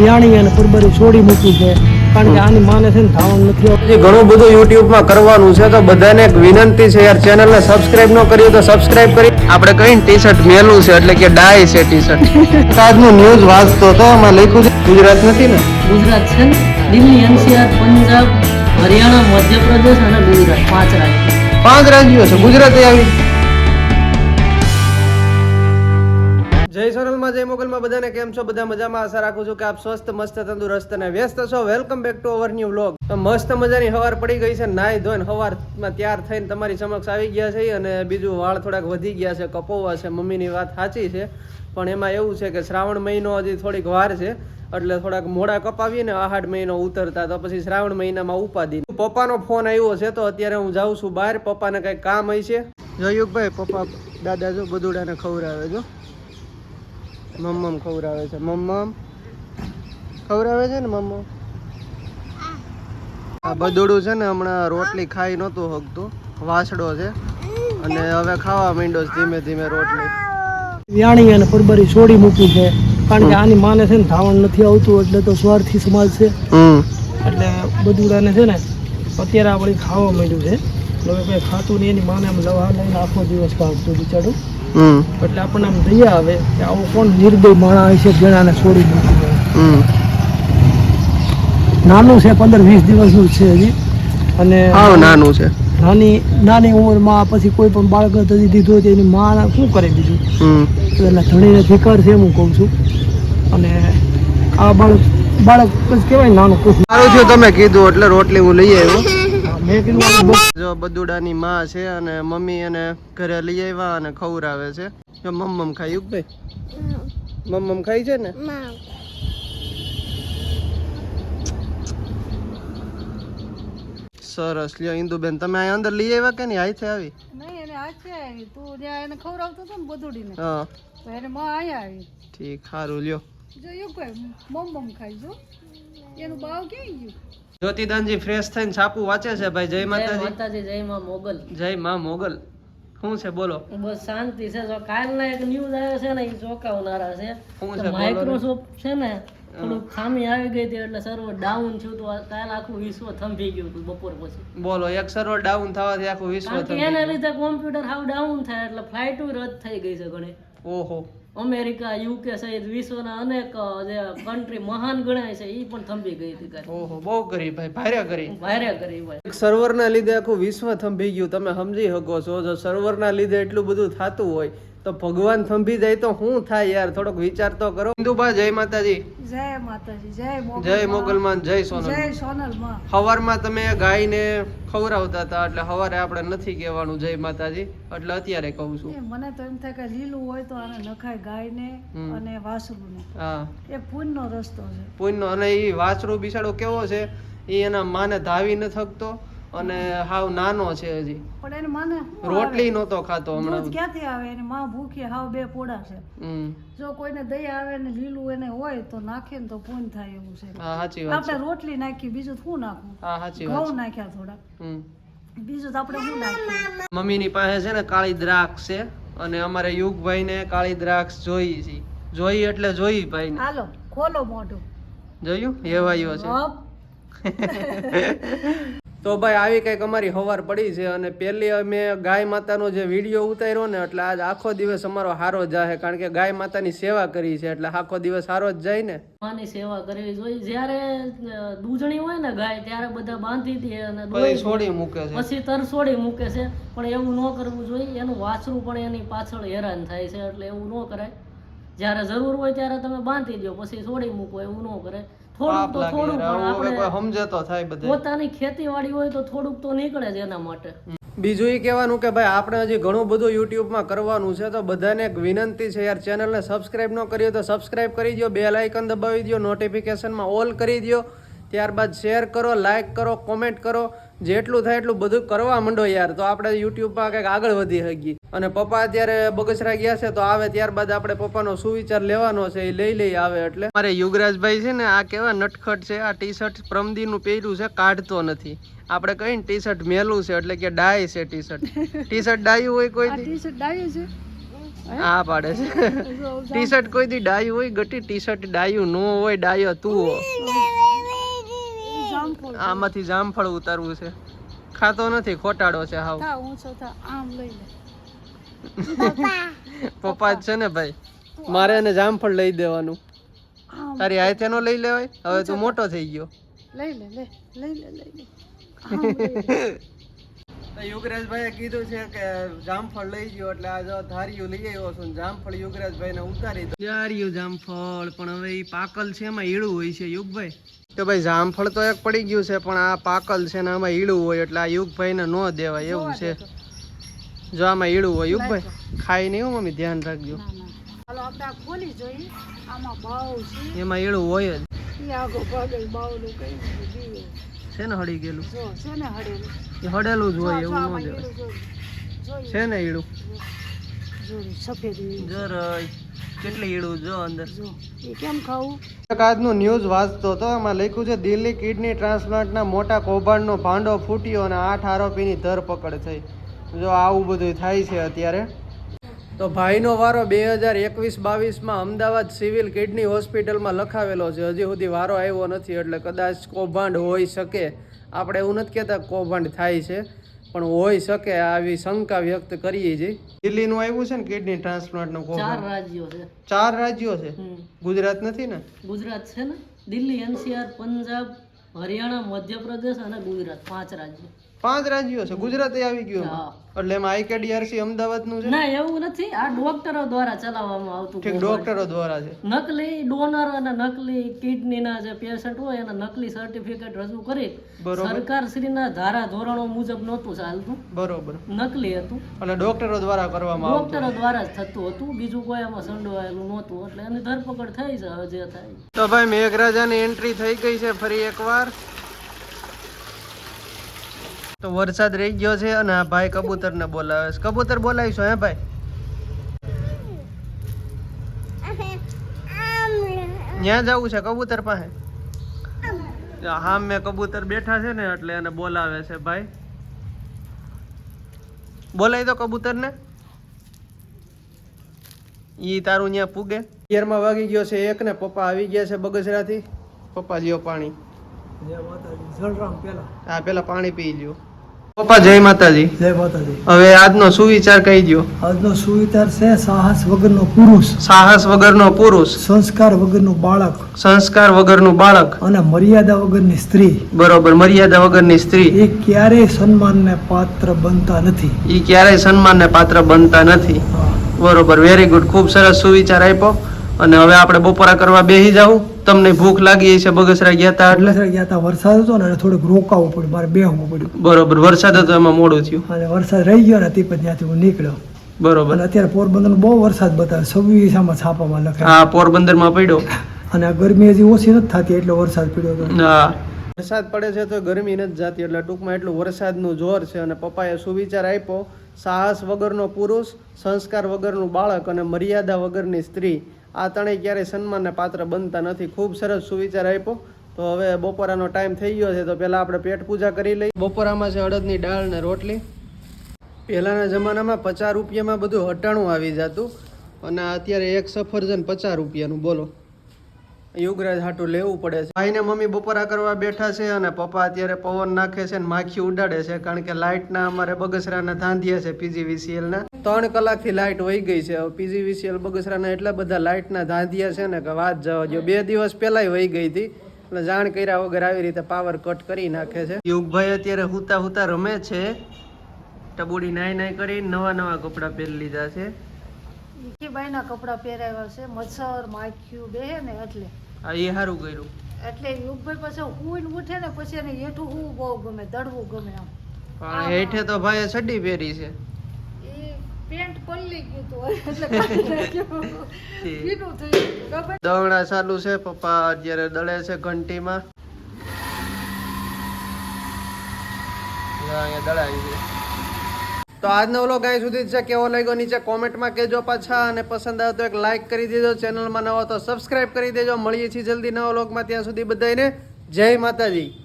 વિયાણી અને પરબરી છોડી મૂકી છે. કારણ કે આની માને છે ને ધાવણ નથી ઘણું બધું યુટ્યુબમાં કરવાનું છે તો બધાને એક વિનંતી છે યાર ચેનલને સબસ્ક્રાઇબ ન કર્યું તો સબસ્ક્રાઇબ કરી. આપણે કઈ ટી શર્ટ મેલું છે એટલે કે ડાય છે ટી શર્ટ આજનું ન્યૂઝ વાંચતો તો એમાં લખ્યું છે ગુજરાત નથી ને? ગુજરાત છે ને? દિલ્હી એનસીઆર પંજાબ હરિયાણા મધ્યપ્રદેશ અને ગુજરાત. પાંચ રાજ્યો. પાંચ રાજ્યો છે ગુજરાતે આવી. જય સોનલમાં જય મોગલમાં બધાને કેમ છો? બધા મજામાં? આશા રાખું છું કે આપ સ્વસ્થ, મસ્ત, તંદુરસ્ત અને વ્યસ્ત છો. Welcome back to our new vlog તો મસ્ત મજાની હવાર પડી ગઈ છે નાઈ ધોઈને હવારમાં તૈયાર થઈને તમારી સમક્ષ આવી ગયા છે અને બીજું વાળ થોડાક વધી ગયા છે, કપોવા છે, મમ્મીની વાત સાચી છે. પણ એમાં એવું છે કે શ્રાવણ મહિનો હજી થોડીક વાર છે, એટલે થોડાક મોડા કપાવીએ ને આહાડ મહિનો ઉતરતા, તો પછી શ્રાવણ મહિનામાં ઉપાદી પપ્પાનો ફોન આવ્યો છે, તો અત્યારે હું જાઉં છું બહાર. પપ્પાને કંઈક કામ હોય છે જોયું પપ્પા દાદા જો બધુડાને ખવડાવે જો. મમ્મમ ખવડાવે છે. મમ્મમ? ખવડાવે છે ને મમ્મમ? આ બધુડું છે ને હમણાં રોટલી ખાઈ નહોતું હગતું. વાસડો છે. અને હવે ખાવા માંડ્યો છે ધીમે ધીમે રોટલી. વ્યાણી અને પરબરી છોડી મૂકી છે. કારણ કે આની માને છે ને ધાવણ નથી આવતું એટલે તો સ્વાર્થી સમાજ છે. એટલે બધુડાને છે ને અત્યારે આપણે ખાવા માંડ્યું છે. હવે કંઈ ખાતું નહીં એની માને આમ લવા લઈને આખો દિવસ કાઢતું બિચારું. એટલે આપણને આમ દયા આવે કે આવો કોણ નિર્દય માણસ છે જણાને છોડી દીધું નાનું છે પંદર વીસ દિવસનું છે હજી. અને હાવ નાનું છે. નાની નાની ઉંમરમાં પછી કોઈ પણ બાળક નથી દીધું હોય તો એની માં શું કરે બીજું? એટલે ધણીને ધિકાર છે હું કહું છું. અને આ બાળક બાળક જ કહેવાય નાનું? સારું થયું તમે કીધું એટલે રોટલી હું લઈ આવ્યો. જો બદુડાની માં છે અને મમ્મી એને ઘરે લઈ આવ્યા અને ખવરાવે છે. જો મમ્મમ ખાઈ ભાઈ મમ્મમ ખાઈ છે ને? સરસ લ્યો ઇન્દુબેન તમે અહીં અંદર લઈ આવ્યા કે નહીં? આઈથે આવી? નહીં એને હાથે આવી. તું જ્યાં એને ખવડાવતો હતો ને બધુડીને હા. તો એને માં આયા આવી. ઠીક સારું લ્યો. જો યુ કોઈ મમ મમ ખાઈ જો એનું બાવ ક્યાં ગયું? જ્યોતિદાનજી ફ્રેશ થઈને છાપું વાંચે છે ભાઈ. જય માતાજી. માતાજી જય માં મોગલ. જય માં મોગલ. શું છે બોલો? બસ શાંતિ છે. જો કાલના એક ન્યૂઝ આવ્યો છે ને એ ચોંકાવનારા છે. શું છે. માઇક્રોસોફ્ટ છે ને થોડુંક ખામી આવી ગઈ હતી એટલે સર્વર ડાઉન થયું તો કાલ આખું વિશ્વ થંભી ગયું હતું બપોર પછી. બોલો એક સર્વર ડાઉન થવાથી આખું વિશ્વ એના લીધે કોમ્પ્યુટર હાવ ડાઉન થાય એટલે ફ્લાઇટો રદ થઈ ગઈ છે ઘણી. ઓહો. અમેરિકા યુકે સહિત વિશ્વના અનેક જે કન્ટ્રી મહાન ગણાય છે એ પણ થંભી ગઈ હતી ઓહો બહુ કરી ભાઈ ભારે કરી ભારે કરી ભાઈ. એક સર્વરના લીધે આખું વિશ્વ થંભી ગયું તમે સમજી શકો છો જો સર્વરના લીધે એટલું બધું થતું હોય તો ભગવાન થંભી જાય તો શું થાય યાર? થોડોક વિચાર તો કરો. ઇન્દુબા જય માતાજી. જય માતાજી જય જય મોગલમાન જય સોનલ સોનલમાં. સવારમાં તમે ગાયને ખવડાવતા હતા એટલે સવારે આપણે નથી કહેવાનું જય માતાજી એટલે અત્યારે કહું છું. મને તો એમ થાય કે લીલું હોય તો આને નખાય ગાયને. અને વાસરુને હા. એ પૂનનો રસ્તો છે. પુણ્યનો અને એ વાછડો બિસાડો કેવો છે? એ એના માને ધાવી ન થકતો. અને હાવ નાનો છે હજી. પણ એને માને રોટલી નહોતો ખાતો હમણાં. ક્યાંથી આવે? એની માં ભૂખી હાવ બે પોડા છે. જો કોઈને દયા આવે ને લીલું એને હોય તો નાખે ને તો પૂન થાય એવું છે. હા સાચી વાત આપણે રોટલી નાખી બીજું શું નાખવું? હા સાચી વાત ઘઉં નાખ્યા થોડા બીજું તો આપણે શું નાખીએ મમ્મીની પાસે છે ને કાળી દ્રાક્ષ છે અને અમારે યુગભાઈને કાળી દ્રાક્ષ જોઈ છે. જોઈ એટલે જોઈ ભાઈને. હાલો ખોલો મોઢું. જોયું? એવાયો છે. તો ભાઈ આવી કંઈક અમારી હવાર પડી છે અને પહેલી અમે ગાય માતાનો જે વીડિયો ઉતાર્યો ને એટલે આજ આખો દિવસ અમારો હારો જાહે. કારણ કે ગાય માતાની સેવા કરી છે એટલે આખો દિવસ હારો જ જાય ને. માની સેવા કરવી જોઈએ. જ્યારે દૂધણી હોય ને ગાય ત્યારે બધા બાંધી દે અને પછી છોડી મૂકે છે. પછી તરસોડી મૂકે છે. પણ એવું ન કરવું જોઈએ. એનું વાછરું પણ એની પાછળ હેરાન થાય છે એટલે એવું ન કરાય. જ્યારે જરૂર હોય ત્યારે તમે બાંધી દો પછી છોડી મૂકો એવું ન કરાય. થોડુંક તો લાગે થોડું પણ કોઈ સમજે તો થાય બધે. પોતાની ખેતીવાડી હોય તો થોડુંક તો નીકળે જ એના માટે. બીજું એ કહેવાનું કે ભાઈ આપણે હજી ઘણું બધું યુટ્યુબમાં કરવાનું છે તો બધાને એક વિનંતી છે યાર ચેનલને સબસ્ક્રાઇબ ન કરી હોય તો સબસ્ક્રાઇબ કરી દો બે લાઇકન દબાવી દો નોટિફિકેશનમાં ઓલ કરી દો ત્યારબાદ શેર કરો લાઇક કરો કોમેન્ટ કરો. જેટલું થાય એટલું બધું કરવા માંડો યાર. તો આપણે યુટ્યુબમાં કંઈક આગળ વધી શકીએ. અને પપ્પા અત્યારે બગસરા ગયા છે તો આવે ત્યારબાદ આપણે પપ્પાનો સુવિચાર લેવાનો છે એ લઈ લઈ આવે એટલે. મારે યુગરાજભાઈ છે ને આ કેવા નટખટ છે આ ટી શર્ટ પ્રમદીનું પહેર્યું છે કાઢતો નથી. આપણે કહીને ટી શર્ટ મેલું છે એટલે કે ડાય છે ટી શર્ટ ટી શર્ટ ડાયું હોય કોઈ દી? ટી-શર્ટ ડાયું છે. હા? પાડે છે. ટી શર્ટ કોઈ દી ડાયું હોય ગટી ટી શર્ટ ડાયું નો હોય ડાયો તું આમાંથી જામફળ ઉતારવું છે. ખાતો નથી ખોટાડો છે હાવ. આમ લઈ લે. પપ્પા જ છે ને ભાઈ. મારે એને જામફળ લઈ દેવાનું. તારી હાથે નો લઈ લેવાય? હવે તું મોટો થઈ ગયો. લઈ લે લે લઈ લે લઈ લે. લે. યુગરાજભાઈએ કીધું છે કે જામફળ લઈ ગયો એટલે આ જો ધારિયું લઈ આવ્યો છું ને જામફળ યુગરાજભાઈને ઉતારી દો ધારિયું જામફળ પણ હવે એ પાકલ છે એમાં ઈળું હોય છે યુગભાઈ. તો ભાઈ જામફળ તો એક પડી ગયું છે પણ આ પાકલ છે ને આમાં ઈળું હોય એટલે આ યુગભાઈને ન દેવાય એવું છે. જો આમાં ઈળું હોય યુગભાઈ ખાઈ નહીં હો મમ્મી ધ્યાન રાખજો. ના ના. હાલો આપણે આ ખોલી જોઈએ. આમાં બાવ છે. એમાં ઈળું હોય જ. છે ને હળી ગયેલું? છે ને હળેલું. એ હડેલું જ હોય એવું ન દેવાય. જોઈએ છે ને જો સફેદ ઈડું. જરાય. કેટલી ઈળું જો અંદર? કેમ ખાવું? આજનો ન્યૂઝ વાંચતો હતો એમાં લખ્યું છે દિલ્હી કિડની ટ્રાન્સપ્લાન્ટના મોટા કૌભાંડનો ભાંડો ફૂટ્યો અને આઠ આરોપીની ધરપકડ થઈ. જો આવું બધું થાય છે અત્યારે? તો ભાઈનો વારો બે હજાર એકવીસ બાવીસમાં અમદાવાદ સિવિલ કિડની હોસ્પિટલમાં લખાવેલો છે. હજી સુધી વારો આવ્યો નથી એટલે કદાચ કૌભાંડ હોઈ શકે. આપણે એવું નથી કહેતા કૌભાંડ થાય છે પણ હોઈ શકે આવી શંકા વ્યક્ત કરીએ છીએ. દિલ્હીનું આવ્યું છે ને કિડની ટ્રાન્સપ્લાન્ટનું ચાર કૌભાંડ? રાજ્યો છે. ચાર રાજ્યો છે? ગુજરાત નથી ને? ગુજરાત છે ને? દિલ્હી એનસીઆર પંજાબ હરિયાણા મધ્યપ્રદેશ અને ગુજરાત પાંચ રાજ્યો. પાંચ રાજ્યો છે. ગુજરાતે આવી ગયું એટલે એમાં આઈકેડીઆરસી અમદાવાદનું છે? ના એવું નથી. આ ડોક્ટરો દ્વારા ચલાવવામાં આવતું ઠીક ડોક્ટરો દ્વારા છે. નકલી ડોનર અને નકલી કિડનીના જે પેશન્ટ હોય એના નકલી સર્ટિફિકેટ રજૂ કરી. સરકાર શ્રીના ધારા ધોરણો મુજબ નહોતું ચાલતું. બરોબર. નકલી હતું. અને ડોક્ટરો દ્વારા કરવામાં આવતું. ડોક્ટરો દ્વારા જ થતું હતું. બીજું કોઈ એમાં સંડોવાયેલું નહોતું. એટલે એની ધરપકડ થઈ છે હવે જે થાય. તો ભાઈ મેઘરાજાની એન્ટ્રી થઈ ગઈ છે ફરી એકવાર. તો વરસાદ રહી ગયો છે અને આ ભાઈ કબૂતરને બોલાવે છે. કબૂતર બોલાવીશું હે ભાઈ? ત્યાં જવું છે કબૂતર પાસે? હા મેં કબૂતર બેઠા છે ને એટલે એને બોલાવે છે ભાઈ. બોલાવી દો કબૂતર ને ઈ તારું ત્યાં પૂગે. અગિયારમાં વાગી ગયો છે એક ને પપ્પા આવી ગયા છે બગસરાથી પપ્પા લ્યો પાણી. હા પેલા પાણી પી લ્યો. પપ્પા જય માતાજી. જય માતાજી. હવે આજનો સુવિચાર કહી દો આજનો સુવિચાર છે સાહસ વગરનો પુરુષ. સાહસ વગરનો પુરુષ. સંસ્કાર વગરનું બાળક. સંસ્કાર વગરનું બાળક. અને મર્યાદા વગરની સ્ત્રી. બરોબર મર્યાદા વગરની સ્ત્રી. એ ક્યારેય સન્માનને પાત્ર બનતા નથી. એ ક્યારેય સન્માનને પાત્ર બનતા નથી. બરોબર વેરી ગુડ ખૂબ સરસ સુવિચાર આપ્યો. અને હવે આપણે બપોરા કરવા બેસી જાવ તમને ભૂખ લાગી છે બગસરા ગયા હતા એટલે એટલે ગયા તા. વરસાદ હતો ને થોડુંક રોકાવું પડ્યું. મારે બેહવું પડ્યું. બરોબર. વરસાદ હતો એમાં મોડું થયું. અને વરસાદ રહી ગયો ને તે પછી ત્યાંથી હું નીકળ્યો. બરોબર. અને અત્યારે પોરબંદર બહુ વરસાદ બતાવે. છવ્વીસ આમાં છાપામાં લખે હા પોરબંદરમાં પડ્યો. અને ગરમી હજી ઓછી નથી થતી એટલો વરસાદ પડ્યો હતો. હા. વરસાદ પડે છે તો ગરમી નથી જતી એટલે ટૂંકમાં એટલું વરસાદનું જોર છે. અને પપ્પાએ સુવિચાર આપ્યો સાહસ વગરનો પુરુષ સંસ્કાર વગરનું બાળક અને મર્યાદા વગરની સ્ત્રી. આ ત્રણેય ક્યારેય સન્માનને પાત્ર બનતા નથી. ખૂબ સરસ સુવિચાર આપ્યો. તો હવે બપોરાનો ટાઈમ થઈ ગયો છે, તો પહેલાં આપણે પેટ પૂજા કરી લઈએ. બપોરામાં છે અડદની દાળ ને રોટલી. પહેલાંના જમાનામાં પચાસ રૂપિયામાં બધું હટાણું આવી જતું. અને અત્યારે એક સફરજન પચાસ રૂપિયાનું, બોલો. યુગરાજ હાટું લેવું પડે છે. ભાઈને મમ્મી બપોરા કરવા બેઠા છે અને પપ્પા અત્યારે પવન નાખે છે અને માખી ઉડાડે છે કારણ કે લાઇટના અમારે બગસરાના ધાંધિયા છે પીજીવીસીએલ ના ત્રણ કલાકથી લાઇટ વહી ગઈ છે. હવે પીજીવીસીએલ બગસરાના એટલા બધા લાઇટના ધાંધિયા છે ને કે વાત જવા જો બે દિવસ પહેલાય વહી ગઈ હતી. એટલે જાણ કર્યા વગર આવી રીતે પાવર કટ કરી નાખે છે. યુગભાઈ અત્યારે હુતા હુતા રમે છે. ટબુડી નાઈ નાઈ કરી નવા નવા કપડાં પહેરી લીધા છે. ઈકીબાઈના કપડાં પહેરાવ્યા છે. મચ્છર માખ્યું બે ને એટલે. એ સારું કર્યું. એટલે યુગભાઈ પાસે હું ઉઠે ને પછી એને હેઠું હું બહુ ગમે દડવું ગમે આમ. પણ હેઠે તો ભાઈ ચડ્ડી પહેરી છે. એ પેન્ટ પલ્લી ગયું તો એટલે દવડા ચાલુ છે પપ્પા અત્યારે દળે છે ઘંટીમાં. અહીંયા દળાવી છે. તો આજનો વ્લોગ અહીં સુધી છે. કેવો લાગ્યો નીચે કોમેન્ટમાં કહેજો પાછા અને પસંદ આવે તો એક લાઇક કરી દેજો. ચેનલમાં નવો તો સબસ્ક્રાઇબ કરી દેજો. મળીએ છીએ જલ્દી નવા વ્લોગમાં ત્યાં સુધી બધાને જય માતાજી.